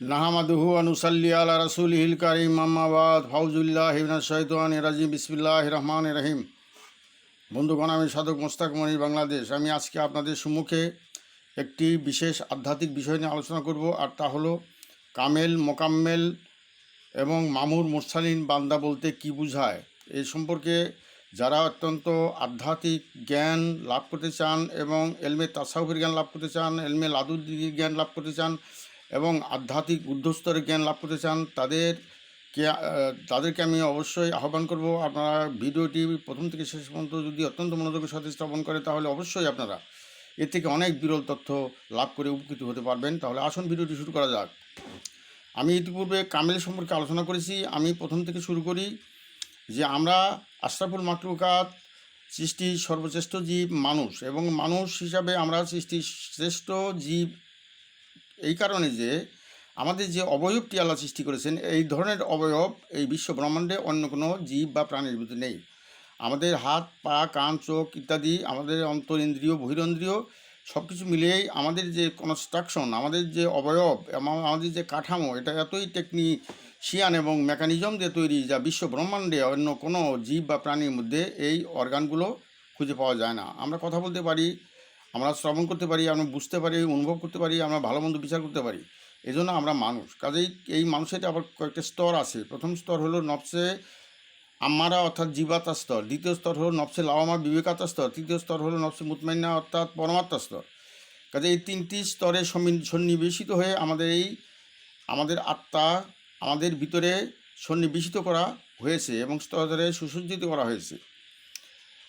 নাহামাদুহু আনুসাল্লি আলা রাসুল হিল কারিম মাম্মাবাদ ফাউজুল্লাহ হিবনা শৈতান রাজিম। বিসমিল্লাহ রহমান রহিম। বন্ধুগণ, আমি সাধক মোস্তাক মনির বাংলাদেশ। আমি আজকে আপনাদের সম্মুখে একটি বিশেষ আধ্যাত্মিক বিষয় নিয়ে আলোচনা করব, আর তা হলো কামেল, মোকাম্মেল এবং মামুর মোরসালিন বান্দা বলতে কি বোঝায়? এই সম্পর্কে যারা অত্যন্ত আধ্যাত্মিক জ্ঞান লাভ করতে চান এবং এলমে তাসাউফের জ্ঞান লাভ করতে চান, এলমে লাদুদ্দির জ্ঞান লাভ করতে চান এবং আধ্যাত্মিক ঊর্ধ্বস্তরের জ্ঞান লাভ করতে চান, তাদেরকে তাদেরকে আমি অবশ্যই আহ্বান করব। আপনারা ভিডিওটি প্রথম থেকে শেষ পর্যন্ত যদি অত্যন্ত মনোযোগের সাথে স্থাপন করে তাহলে অবশ্যই আপনারা এর থেকে অনেক বিরল তথ্য লাভ করে উপকৃত হতে পারবেন। তাহলে আসুন ভিডিওটি শুরু করা যাক। আমি ইতিপূর্বে কামেল সম্পর্কে আলোচনা করেছি। আমি প্রথম থেকে শুরু করি যে আমরা আশরাফুল মাকলুকাত সৃষ্টি সর্বশ্রেষ্ঠ জীব মানুষ এবং মানুষ হিসাবে আমরা সৃষ্টির শ্রেষ্ঠ জীব এই কারণে যে আমাদের যে অবয়বটি আল্লাহ সৃষ্টি করেছেন, এই ধরনের অবয়ব এই বিশ্ব ব্রহ্মাণ্ডে অন্য কোনো জীব বা প্রাণীর ভিতরে নেই। আমাদের হাত, পা, কান, চোখ ইত্যাদি, আমাদের অন্তরিন্দ্রিয়, বহিরেন্দ্রিয় সব কিছু মিলিয়েই আমাদের যে কনস্ট্রাকশন আমাদের যে অবয়ব আমাদের যে কাঠামো, এটা এতই টেকনিশিয়ান এবং মেকানিজম দিয়ে তৈরি যা বিশ্ব ব্রহ্মাণ্ডে অন্য কোনো জীব বা প্রাণীর মধ্যে এই অর্গানগুলো খুঁজে পাওয়া যায় না। আমরা কথা বলতে পারি আমরা শ্রবণ করতে পারি, আমরা বুঝতে পারি, অনুভব করতে পারি, আমরা ভালো মন্দ বিচার করতে পারি। এই জন্য আমরা মানুষ। কাজেই এই মানুষের আবার কয়েকটা স্তর আছে। প্রথম স্তর হলো নবসে আমারা অর্থাৎ জীবাতা স্তর। দ্বিতীয় স্তর হলো নবসে লাওয়ামা বিবেকাতা স্তর। তৃতীয় স্তর হলো নবসে মুতমাইনা অর্থাৎ পরমাত্মা স্তর। কাজে এই তিনটি স্তরে সন্নিবেশিত হয়ে আমাদের এই আমাদের আত্মা আমাদের ভিতরে সন্নিবেশিত করা হয়েছে এবং স্তরে সুসজ্জিত করা হয়েছে।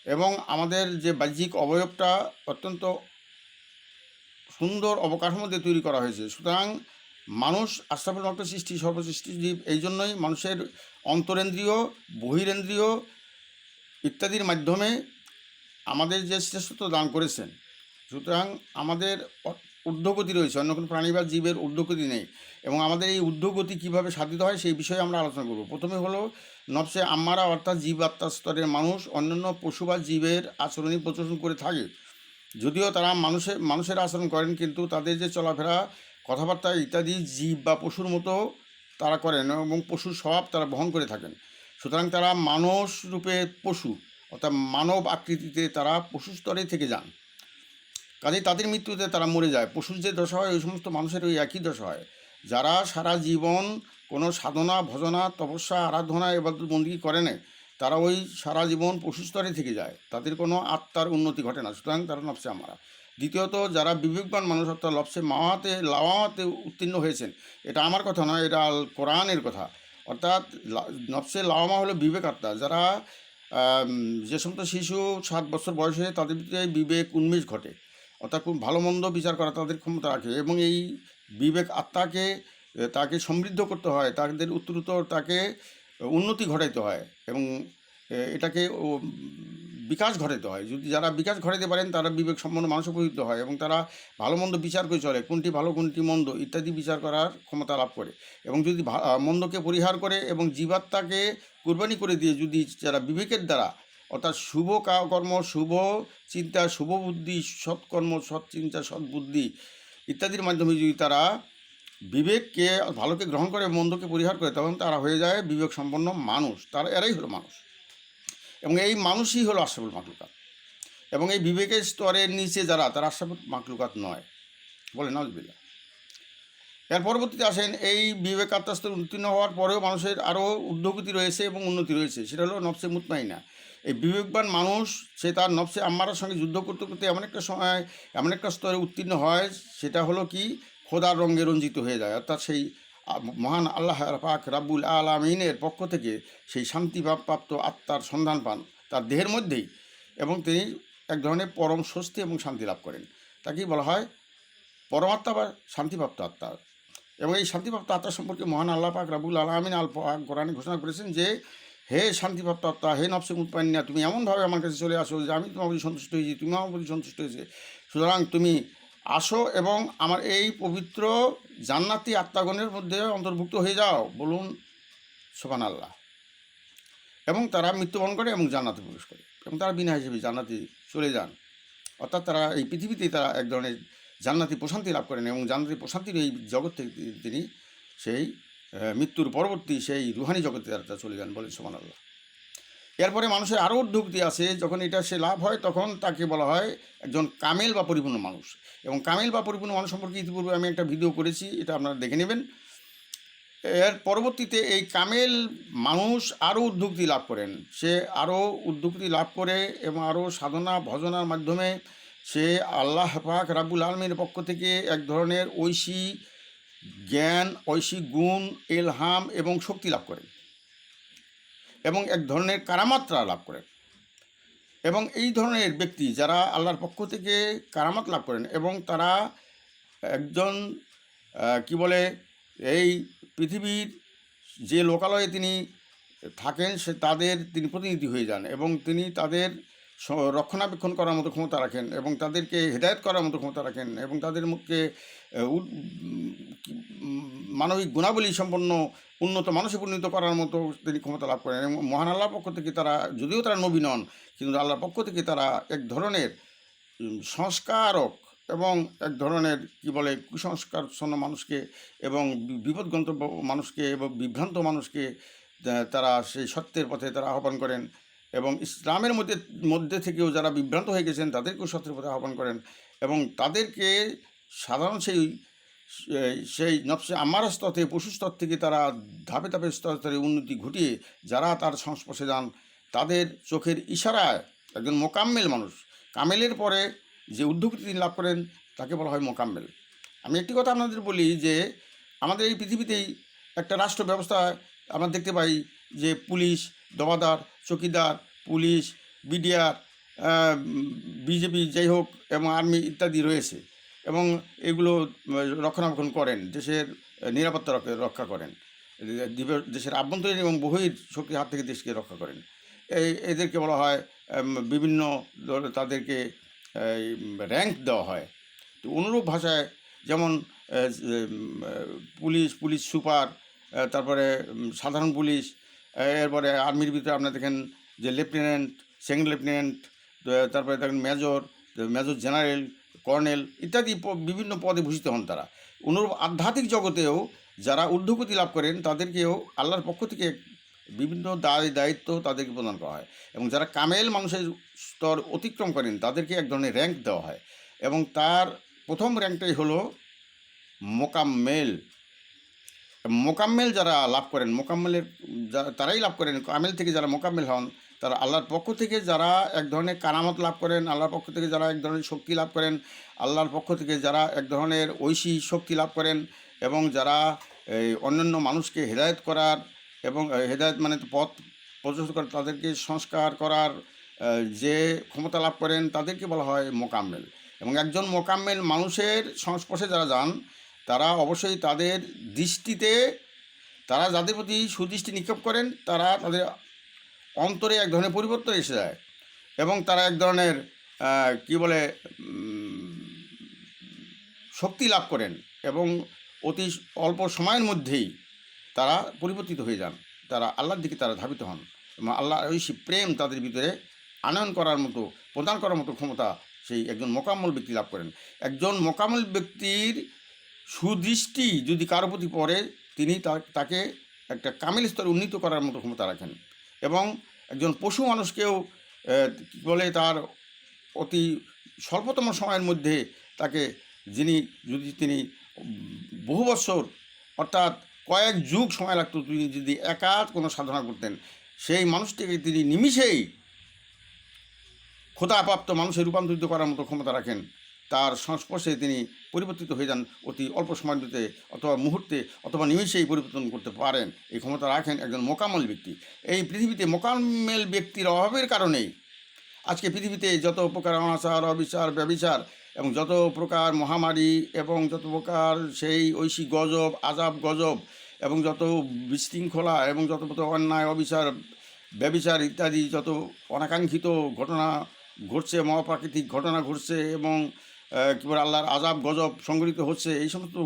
এবং আমাদের যে বাহ্যিক অবয়বটা অত্যন্ত সুন্দর অবকাঠামো দিয়ে তৈরি করা হয়েছে। সুতরাং মানুষ আশরাফুল মাত্র সৃষ্টি, সর্বসৃষ্টি জীব, এই জন্যই মানুষের অন্তরেন্দ্রীয়, বহিরেন্দ্রীয় ইত্যাদির মাধ্যমে আমাদের যে শ্রেষ্ঠত্ব দান করেছেন। সুতরাং আমাদের ঊর্ধ্বগতি রয়েছে, অন্য কোনো প্রাণী বা জীবের ঊর্ধ্বগতি নেই। এবং আমাদের এই ঊর্ধ্বগতি কীভাবে সাধিত হয় সেই বিষয়ে আমরা আলোচনা করব। প্রথমে হলো, নবসে আমারা অর্থাৎ জীব আত্মার স্তরের মানুষ অন্যান্য পশু বা জীবের আচরণই প্রচলন করে থাকে। যদিও তারা মানুষের মানুষের আচরণ করেন, কিন্তু তাদের যে চলাফেরা, কথাবার্তা ইত্যাদি জীব বা পশুর মতো তারা করেন এবং পশুর স্বভাব তারা বহন করে থাকেন। সুতরাং তারা মানুষ রূপে পশু, অর্থাৎ মানব আকৃতিতে তারা পশু স্তরে থেকে যান। কাজেই তাদের মৃত্যুতে তারা মরে যায়। পশুর যে দশা হয়, ওই সমস্ত মানুষের ওই একই দশা হয়। যারা সারা জীবন কোনো সাধনা, ভজনা, তপস্যা, আরাধনা এবার বন্দী করে না তারা ওই সারা জীবন পশু স্তরে থেকে যায়। তাদের কোনো আত্মার উন্নতি ঘটে না, সুতরাং তারা নবসে আমারা দ্বিতীয়ত, যারা বিবেকবান মানুষ অর্থাৎ লবসে মাওয়াতে, লাওয়াতে উত্তীর্ণ হয়েছেন, এটা আমার কথা নয়, এটা আল কোরআনের কথা। অর্থাৎ নবসে লাওয়ামা হলো বিবেক আত্মা যারা যে সমস্ত শিশু সাত বছর বয়সে তাদের ভিতরে বিবেক, উন্মেষ ঘটে। অর্থাৎ খুব ভালো মন্দ বিচার করা তাদের ক্ষমতা রাখে এবং এই বিবেক আত্মাকে তাকে সমৃদ্ধ করতে হয়, তাদের উত্তরোত্তর তাকে উন্নতি ঘটাইতে হয় এবং এটাকে বিকাশ ঘটাইতে হয়। যদি যারা বিকাশ ঘটাইতে পারেন, তারা বিবেক সম্পন্ন মানুষ উপযুক্ত হয় এবং তারা ভালো মন্দ বিচার করে চলে, কোনটি ভালো, কোনটি মন্দ ইত্যাদি বিচার করার ক্ষমতা লাভ করে এবং যদি মন্দকে পরিহার করে এবং জীবাত্মাকে কোরবানি করে দিয়ে যদি যারা বিবেকের দ্বারা অর্থাৎ শুভ কর্ম শুভ চিন্তা, শুভ বুদ্ধি, সৎকর্ম, সৎ চিন্তা, সৎ বুদ্ধি ইত্যাদির মাধ্যমে যদি তারা বিবেককে, ভালোকে গ্রহণ করে, মন্দকে পরিহার করে, তখন তারা হয়ে যায় বিবেক সম্পন্ন মানুষ। তারা, এরাই হলো মানুষ। এবং এই মানুষই হলো আশরাফুল মাকলুকাত। এবং এই বিবেকের স্তরের নিচে যারা, তারা আশরাফুল মাকলুকাত নয়। বলে নজবিল্লা এর পরবর্তীতে আসেন এই বিবেক আত্মাস্তর উত্তীর্ণ হওয়ার পরেও মানুষের আরও উদ্যোগতি রয়েছে এবং উন্নতি রয়েছে, সেটা হলো নবসে মুতমাইনা। এই বিবেকবান মানুষ, সে তার নবসে আম্মারার সঙ্গে যুদ্ধ করতে করতে এমন একটা সময়, এমন একটা স্তরে উত্তীর্ণ হয়, সেটা হলো কি? খোদার রঙে রঞ্জিত হয়ে যায়। অর্থাৎ সেই মহান আল্লাহ পাক রাব্বুল আলামিনের পক্ষ থেকে সেই শান্তি প্রাপ্ত আত্মার সন্ধান পান তার দেহের মধ্যেই এবং তিনি এক ধরনের পরম স্বস্তি এবং শান্তি লাভ করেন। তাকেই বলা হয় পরমাত্মা বা শান্তিপ্রাপ্ত আত্মা। এবং এই শান্তিপ্রাপ্ত আত্মা সম্পর্কে মহান আল্লাহ পাক রাবুল আলমিন আল পাক কোরআনে ঘোষণা করেছেন যে, হে শান্তিপ্রাপ্ত আত্মা, হে নফসে মুতমাইন্না তুমি এমনভাবে আমার কাছে চলে আসো যে আমি তোমার প্রতি সন্তুষ্ট হয়েছি, তুমি আমার প্রতি সন্তুষ্ট হয়েছে। সুতরাং তুমি আসো এবং আমার এই পবিত্র জান্নাতি আত্মাগণের মধ্যে অন্তর্ভুক্ত হয়ে যাও, বলুন সোহান আল্লাহ এবং তারা মৃত্যুবরণ করে এবং জান্নাতে প্রবেশ করে। এবং তারা বিনা হিসেবে জান্নাতে চলে যান। অর্থাৎ তারা এই পৃথিবীতেই তারা এক ধরনের জান্নাতি প্রশান্তি লাভ করেন এবং জান্নাতি প্রশান্তির এই জগৎ থেকে তিনি সেই মৃত্যুর পরবর্তী সেই রুহানি জগতে তারা চলে যান বলে সোমান আল্লাহ এরপরে মানুষের আরও উদ্যোক্তি আছে, যখন এটা সে লাভ হয় তখন তাকে বলা হয় একজন কামেল বা পরিপূর্ণ মানুষ। এবং কামেল বা পরিপূর্ণ মানুষ সম্পর্কে ইতিপূর্বে আমি একটা ভিডিও করেছি, এটা আপনারা দেখে নেবেন। এর পরবর্তীতে এই কামেল মানুষ আরও উদ্যোক্তি লাভ করেন। সে আরও উদ্যোক্তি লাভ করে এবং আরও সাধনা, ভজনার মাধ্যমে সে আল্লাহ পাক রাবুল আলমীর পক্ষ থেকে এক ধরনের ঐশী জ্ঞান, ঐশী গুণ এলহাম এবং শক্তি লাভ করেন এবং এক ধরনের কারামাত্রা লাভ করেন এবং এই ধরনের ব্যক্তি যারা আল্লাহর পক্ষ থেকে কারামাত লাভ করেন এবং তারা একজন কি বলে, এই পৃথিবীর যে লোকালয়ে তিনি থাকেন সে তাদের তিনি প্রতিনিধি হয়ে যান এবং তিনি তাদের রক্ষণাবেক্ষণ করার মতো ক্ষমতা রাখেন এবং তাদেরকে হেদায়েত করার মতো ক্ষমতা রাখেন এবং তাদের মুখকে মানবিক গুণাবলী সম্পন্ন উন্নত, মানুষে পরিণত করার মতো তিনি ক্ষমতা লাভ করেন এবং মহান আল্লাহর পক্ষ থেকে তারা, যদিও তারা নবী নন, কিন্তু আল্লাহর পক্ষ থেকে তারা এক ধরনের সংস্কারক এবং এক ধরনের, কি বলে কুসংস্কারচ্ছন্ন মানুষকে এবং বি- বিপদগন্তব্য মানুষকে এবং বিভ্রান্ত মানুষকে তারা সেই সত্যের পথে তারা আহ্বান করেন। এবং ইসলামের মধ্যে মধ্যে থেকেও যারা বিভ্রান্ত হয়ে গেছেন, তাদেরকেও সত্যের পথে আহ্বান করেন এবং তাদেরকে সাধারণ সেই, সেই- নফসে আমার স্তর থেকে পশু স্তর থেকে তারা ধাপে ধাপে স্তরে স্তরে উন্নতি ঘটিয়ে, যারা তার সংস্পর্শে যান, তাদের চোখের ইশারায় একজন মোকাম্মেল মানুষ। কামেলের পরে যে উদ্যোগটি তিনি লাভ করেন, তাকে বলা হয় মোকাম্মেল। আমি একটি কথা আপনাদের বলি যে, আমাদের এই পৃথিবীতেই একটা রাষ্ট্র ব্যবস্থা আমরা দেখতে পাই যে পুলিশ দবাদার চকিদার, পুলিশ, বিডিআর বিজেপি যাই হোক এবং আর্মি ইত্যাদি রয়েছে এবং এগুলো রক্ষণাবেক্ষণ করেন, দেশের নিরাপত্তা রক্ষা- করেন। দেশের আভ্যন্তরীণ এবং বহির শক্তির হাত থেকে দেশকে রক্ষা করেন। এই, এদেরকে বলা হয় বিভিন্ন তাদেরকে র্যাঙ্ক দেওয়া হয়। তো অনুরূপ ভাষায় যেমন পুলিশ পুলিশ সুপার তারপরে সাধারণ পুলিশ এরপরে আর্মির ভিতরে আপনার দেখেন যে লেফটেন্যান্ট, সেকেন্ড লেফটেন্যান্ট তারপরে দেখেন মেজর মেজর জেনারেল, কর্নেল ইত্যাদি বিভিন্ন পদে ভূষিত হন তারা। অনুরূপ আধ্যাত্মিক জগতেও যারা ঊর্ধ্বগতি লাভ করেন, তাদেরকেও আল্লাহর পক্ষ থেকে বিভিন্ন দায়, দায়িত্ব তাদেরকে প্রদান করা হয়। এবং যারা কামেল মানুষের স্তর অতিক্রম করেন, তাদেরকে এক ধরনের র্যাঙ্ক দেওয়া হয়। এবং তার প্রথম র্যাঙ্কটাই হলো মোকাম্মেল। মোকাম্মেল যারা লাভ করেন, মোকাম্মেলের তারাই লাভ করেন। কামেল থেকে যারা মোকাম্মেল হন, তারা আল্লাহর পক্ষ থেকে যারা এক ধরনের কারামত লাভ করেন, আল্লাহর পক্ষ থেকে যারা এক ধরনের শক্তি লাভ করেন, আল্লাহর পক্ষ থেকে যারা এক ধরনের ঐশী শক্তি লাভ করেন এবং যারা এই অন্যান্য মানুষকে হেদায়েত করার এবং হেদায়েত মানে পথ প্রদর্শন করে তাদেরকে সংস্কার করার যে ক্ষমতা লাভ করেন, তাদেরকে বলা হয় মোকাম্মেল। এবং একজন মোকাম্মেল মানুষের সংস্পর্শে যারা যান তারা অবশ্যই তাদের দৃষ্টিতে, তারা যাদের প্রতি সুদৃষ্টি নিক্ষেপ করেন, তারা তাদের অন্তরে এক ধরনের পরিবর্তন এসে যায় এবং তারা এক ধরনের কি বলে শক্তি লাভ করেন এবং অতি অল্প সময়ের মধ্যেই তারা পরিবর্তিত হয়ে যান। তারা আল্লাহর দিকে তারা ধাবিত হন এবং আল্লাহ ঐশী প্রেম তাদের ভিতরে আনয়ন করার মতো, প্রদান করার মতো ক্ষমতা সেই একজন মোকামল ব্যক্তি লাভ করেন। একজন মোকামল ব্যক্তির সুদৃষ্টি যদি কারও প্রতি পড়ে, তিনি তাকে একটা কামিল স্তরে উন্নীত করার মতো ক্ষমতা রাখেন। এবং একজন পশু মানুষকেও বলে, তার অতি স্বল্পতম সময়ের মধ্যে তাকে যিনি, যদি তিনি বহু বছর অর্থাৎ কয়েক যুগ সময় লাগতো, তিনি যদি একাত কোনো সাধনা করতেন, সেই মানুষটিকে তিনি নিমিষেই ক্ষতাপ্রাপ্ত মানুষে রূপান্তরিত করার মতো ক্ষমতা রাখেন। তার সংস্পর্শে তিনি পরিবর্তিত হয়ে যান অতি অল্প সময়ের মধ্যে অথবা মুহূর্তে অথবা নিমিষেই পরিবর্তন করতে পারেন। এই ক্ষমতা রাখেন একজন মোকামল ব্যক্তি। এই পৃথিবীতে মোকাম্মেল ব্যক্তির অভাবের কারণেই আজকে পৃথিবীতে যত প্রকার অনাচার, অবিচার, ব্যবিচার এবং যত প্রকার মহামারী এবং যত প্রকার সেই ঐশী গজব আজাব গজব এবং যত বিশৃঙ্খলা এবং যত অন্যায়, অবিচার, ব্যবিচার ইত্যাদি যত অনাকাঙ্ক্ষিত ঘটনা ঘটছে, মহাপ্রাকৃতিক ঘটনা ঘটছে এবং কী বলে আল্লাহর আজাব গজব সংগঠিত হচ্ছে, এই সমস্ত,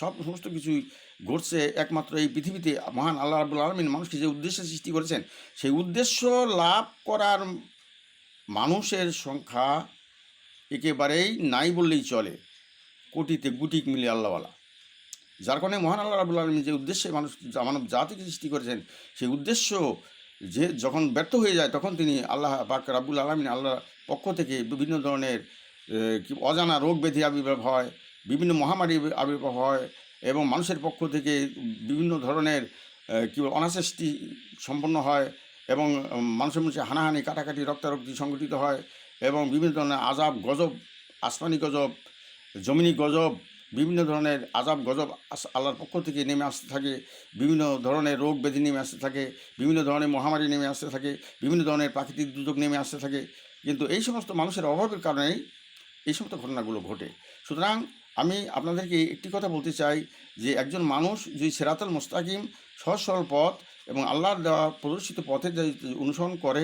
সব সমস্ত কিছুই ঘটছে একমাত্র এই পৃথিবীতে। মহান আল্লাহ রাবুল আলমিন মানুষকে যে উদ্দেশ্যে সৃষ্টি করেছেন, সেই উদ্দেশ্য লাভ করার মানুষের সংখ্যা একেবারেই নাই বললেই চলে, কোটিতে গুটিক মিলে আল্লাহওয়ালা। যার কারণে মহান আল্লাহ রাবুল আলমী যে উদ্দেশ্যে মানুষ, মানব জাতিকে সৃষ্টি করেছেন, সেই উদ্দেশ্য যে যখন ব্যর্থ হয়ে যায়, তখন তিনি আল্লাহ পাক রাবুল আলমিন আল্লাহর পক্ষ থেকে বিভিন্ন ধরনের কি অজানা রোগ ব্যাধি আবির্ভাব হয়, বিভিন্ন মহামারী আবির্ভাব হয় এবং মানুষের পক্ষ থেকে বিভিন্ন ধরনের কি অনাসৃষ্টি সম্পন্ন হয় এবং মানুষের মধ্যে হানাহানি, কাটাকাটি, রক্তারক্তি সংঘটিত হয় এবং বিভিন্ন ধরনের আজাব, গজব, আসমানি গজব, জমিনি গজব, বিভিন্ন ধরনের আজাব, গজব আল্লাহর পক্ষ থেকে নেমে আসতে থাকে, বিভিন্ন ধরনের রোগ ব্যাধি নেমে আসতে থাকে, বিভিন্ন ধরনের মহামারী নেমে আসতে থাকে, বিভিন্ন ধরনের প্রাকৃতিক দুর্যোগ নেমে আসতে থাকে। কিন্তু এই সমস্ত মানুষের অভাবের কারণেই এই সমস্ত ঘটনাগুলো ঘটে। সুতরাং আমি আপনাদেরকে একটি কথা বলতে চাই যে একজন মানুষ যদি সেরাতাল মোস্তাকিম সহজ সরল পথ এবং আল্লাহর দেওয়া প্রদর্শিত পথে অনুসরণ করে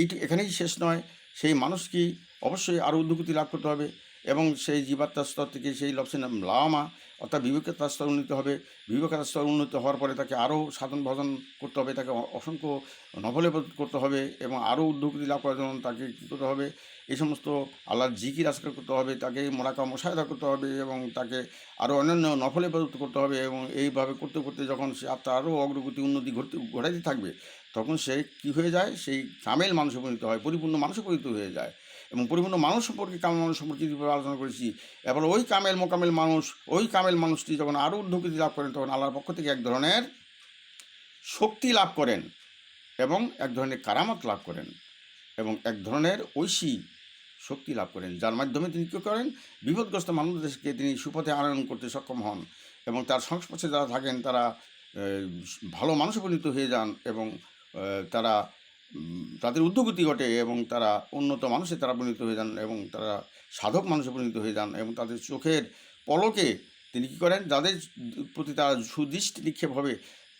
এইটি এখানেই শেষ নয়। সেই মানুষ কি অবশ্যই আরও উদ্যোগতি লাভ করতে হবে এবং সেই জীবাত্মার স্তর থেকে সেই লক্ষ্যের নাম লাওয়ামা অর্থাৎ বিবেকতার স্তর উন্নীত হবে। বিবেকতার স্তর উন্নীত হওয়ার পরে তাকে আরও সাধন ভজন করতে হবে, তাকে অসংখ্য নভলে করতে হবে এবং আরও উদ্যোগতি লাভ করার জন্য তাকে কী করতে হবে? এই সমস্ত আল্লাহর জিকির আজকাল করতে হবে, তাকে মোরাকা মশায়দা করতে হবে এবং তাকে আরও অন্যান্য নফলে প্রযুক্ত করতে হবে এবং এইভাবে করতে করতে যখন সে আত্মা আরও অগ্রগতি, উন্নতি ঘটতে, ঘটাইতে থাকবে, তখন সে কী হয়ে যায়? সেই কামেল মানুষে পরিণত হয়, পরিপূর্ণ মানুষে পরিণত হয়ে যায় এবং পরিপূর্ণ মানুষ সম্পর্কে, কামেল মানুষ সম্পর্কে যেভাবে আলোচনা করেছি, এবার ওই কামেল মোকামেল মানুষ, ওই কামেল মানুষটি যখন আরও উদ্যোগতি লাভ করেন, তখন আল্লাহর পক্ষ থেকে এক ধরনের শক্তি লাভ করেন এবং এক ধরনের কারামত লাভ করেন এবং এক ধরনের ঐশী শক্তি লাভ করেন। যার মাধ্যমে তিনি কী করেন? বিপদগ্রস্ত মানুষদেরকে তিনি সুপথে আনয়ন করতে সক্ষম হন এবং তার সংস্পর্শে যারা থাকেন, তারা ভালো মানুষে পরিণত হয়ে যান এবং তারা তাদের উদ্যোগতি ঘটে এবং তারা উন্নত মানুষে তারা পরিণত হয়ে যান এবং তারা সাধক মানুষে পরিণত হয়ে যান এবং তাদের চোখের পলকে তিনি কী করেন? যাদের প্রতি তার সুদৃষ্টি নিক্ষেপ হবে,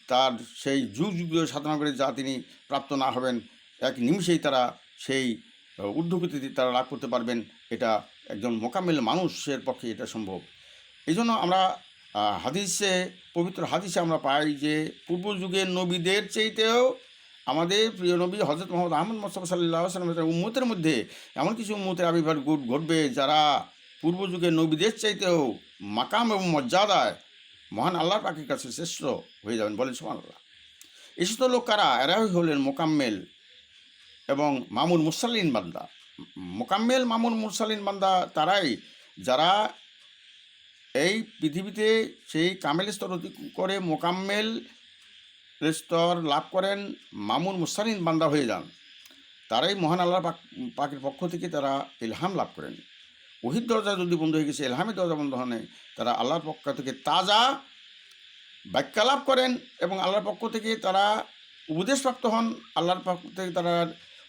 তার সেই যুগ যুগ সাধনা করে যা তিনি প্রাপ্ত না হবেন, এক নিমিষেই তারা সেই আহ, ঊর্ধ্বগতি তারা লাভ করতে পারবেন। এটা একজন মোকাম্মেল মানুষের পক্ষে এটা সম্ভব। এই জন্য আমরা হাদিসে পবিত্র হাদিসে আমরা পাই যে পূর্ব যুগের নবীদের চাইতেও আমাদের প্রিয় নবী হজরত মোহাম্মদ আহমদ মোস্তফা সাল্লাহ সাল্লামের উম্মতের মধ্যে এমন কিছু উম্মতের আবির্ভাব ঘট- ঘটবে যারা পূর্ব যুগের নবীদের চাইতেও মাকাম এবং মর্যাদায় মহান আল্লাহর পাখির কাছে শ্রেষ্ঠ হয়ে যাবেন বলেন সোমান আল্লাহ সমস্ত লোক কারা? এরাই হলেন মোকাম্মেল। এবং মামুন মুসাল্লিন বান্দা। মোকাম্মেল মামুন মুরসালিন বান্দা তারাই যারা এই পৃথিবীতে সেই কামেল স্তর করে মোকাম্মেল স্তর লাভ করেন মামুন মুসালিন বান্দা হয়ে যান। তারাই মহান আল্লাহ পাক পাকের পক্ষ থেকে তারা ইলহাম লাভ করেন। ওহির দরজা যদি বন্ধ হয়ে গেছে এলহামের দরজা বন্ধ হয় তারা আল্লাহর পক্ষ থেকে তাজা ব্যাখ্যা লাভ করেন এবং আল্লাহর পক্ষ থেকে তারা উপদেশপ্রাপ্ত হন। আল্লাহর পক্ষ থেকে তারা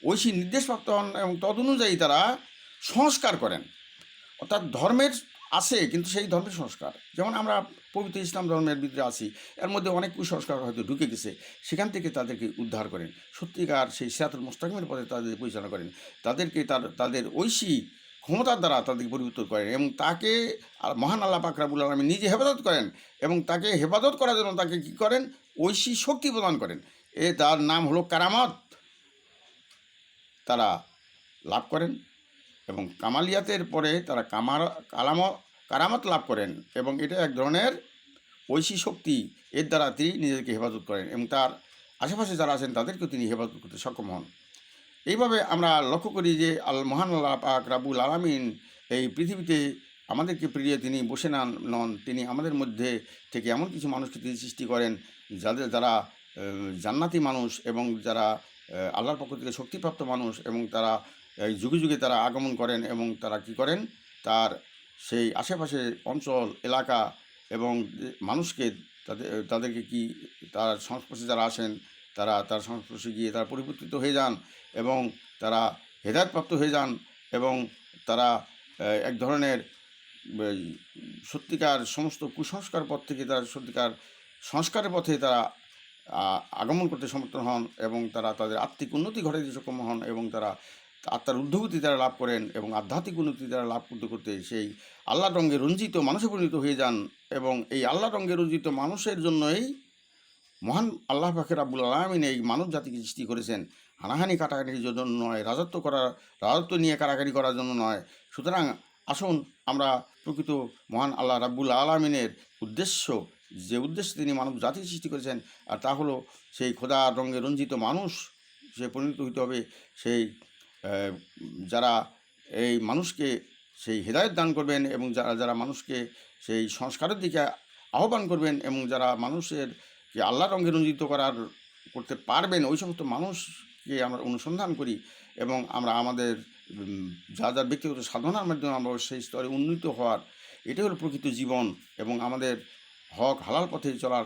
ঐশী নির্দেশপ্রাপ্ত হন এবং তদনুযায়ী তারা সংস্কার করেন। অর্থাৎ ধর্মের আছে, কিন্তু সেই ধর্মের সংস্কার। যেমন আমরা পবিত্র ইসলাম ধর্মের ভিতরে আছি, এর মধ্যে অনেক কুসংস্কার হয়তো ঢুকে গেছে, সেখান থেকে তাদেরকে উদ্ধার করেন। সত্যিকার সেই সিয়াতুল মোস্তাকিমের পথে তাদের পরিচালনা করেন। তাদেরকে তার, তাদের ঐশী ক্ষমতার দ্বারা তাদেরকে পরিবর্তন করেন এবং তাকে মহান আল্লাহ পাক রাবুল আলমী নিজে হেফাজত করেন এবং তাকে হেফাজত করার জন্য তাকে কী করেন? ঐশী শক্তি প্রদান করেন। এ তার নাম হলো কারামত। তারা লাভ করেন এবং কামালিয়াতের পরে তারা কামার, কালাম, কারামত লাভ করেন এবং এটা এক ধরনের ঐশী শক্তি এর দ্বারা তিনি নিজেকে হেফাজত করেন এবং তার আশেপাশে যারা আছেন তাদেরকেও তিনি হেফাজত করতে সক্ষম হন। এইভাবে আমরা লক্ষ্য করি যে আল মহান আল্লাহ পাক রাবুল আলামিন এই পৃথিবীতে আমাদেরকে প্রিয় তিনি বসে না, নন, তিনি আমাদের মধ্যে থেকে এমন কিছু মানুষকে তিনি সৃষ্টি করেন যাদের যারা জান্নাতি মানুষ এবং যারা আল্লাহর পক্ষ থেকে শক্তিপ্রাপ্ত মানুষ এবং তারা এই যুগে যুগে তারা আগমন করেন এবং তারা কি করেন? তার সেই আশেপাশের অঞ্চল, এলাকা এবং মানুষকে তাদের, তাদেরকে কি তার সংস্পর্শে যারা আসেন, তারা তার সংস্পর্শে গিয়ে তারা পরিবর্তিত হয়ে যান এবং তারা হেদায়তপ্রাপ্ত হয়ে যান এবং তারা এক ধরনের সত্যিকার সমস্ত কুসংস্কার পথ থেকে তারা সত্যিকার সংস্কারের পথে তারা আগমন করতে সমর্থন হন এবং তারা তাদের আত্মিক উন্নতি ঘটাইতে সক্ষম হন এবং তারা আত্মার উদ্ধগতি তারা লাভ করেন এবং আধ্যাত্মিক উন্নতি তারা লাভ করতে করতে সেই আল্লাহ রঙ্গে রঞ্জিত মানুষে পরিণত হয়ে যান এবং এই আল্লাহ রঙ্গে রঞ্জিত মানুষের জন্যই মহান আল্লাহ পাখের আব্বুল আলমিন এই মানব জাতিকে সৃষ্টি করেছেন। হানাহানি কাটাকাটির জন্য নয়, রাজত্ব করা রাজত্ব নিয়ে কাটাকাটি করার জন্য নয়। সুতরাং আসুন আমরা প্রকৃত মহান আল্লাহ রাব্বুল আলমিনের উদ্দেশ্য যে উদ্দেশ্যে তিনি মানব জাতি সৃষ্টি করেছেন আর তা হলো সেই খোদার রঙে রঞ্জিত মানুষ সে পরিণত হইতে হবে, সেই যারা এই মানুষকে সেই হেদায়ত দান করবেন এবং যারা যারা মানুষকে সেই সংস্কারের দিকে আহ্বান করবেন এবং যারা মানুষের কে আল্লাহ রঙে রঞ্জিত করার, করতে পারবেন, ওই সমস্ত মানুষকে আমরা অনুসন্ধান করি এবং আমরা আমাদের যা, যার ব্যক্তিগত সাধনার মাধ্যমে আমরা সেই স্তরে উন্নীত হওয়ার, এটাই হলো প্রকৃত জীবন এবং আমাদের হক হালাল পথে চলার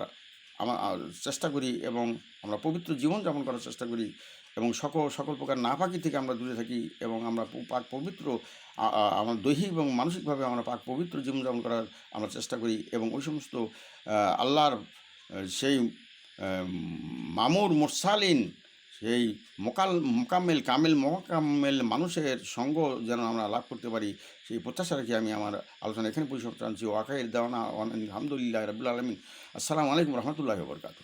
আমার চেষ্টা করি এবং আমরা পবিত্র জীবন যাপন করার চেষ্টা করি এবং সকল সকল প্রকার নাপাকি থেকে আমরা দূরে থাকি এবং আমরা পাক পবিত্র আমার দৈহিক এবং মানসিকভাবে আমরা পাক পবিত্র জীবনযাপন করার আমরা চেষ্টা করি এবং ওই সমস্ত আল্লাহর সেই মামুর মোরসালিন সেই মোকাল, মোকাম্মেল, কামেল, মোকাম্মেল মানুষের সঙ্গ যেন আমরা লাভ করতে পারি, সেই প্রত্যাশা রেখে আমি আমার আলোচনা এখানে পরিসমাপ্ত আনছি ওয়াকাইল দেওয়ানা আলহামদুলিল্লাহ রবুল আলমিন। আসসালামু আলাইকুম রহমতুল্লাহ বরকাতু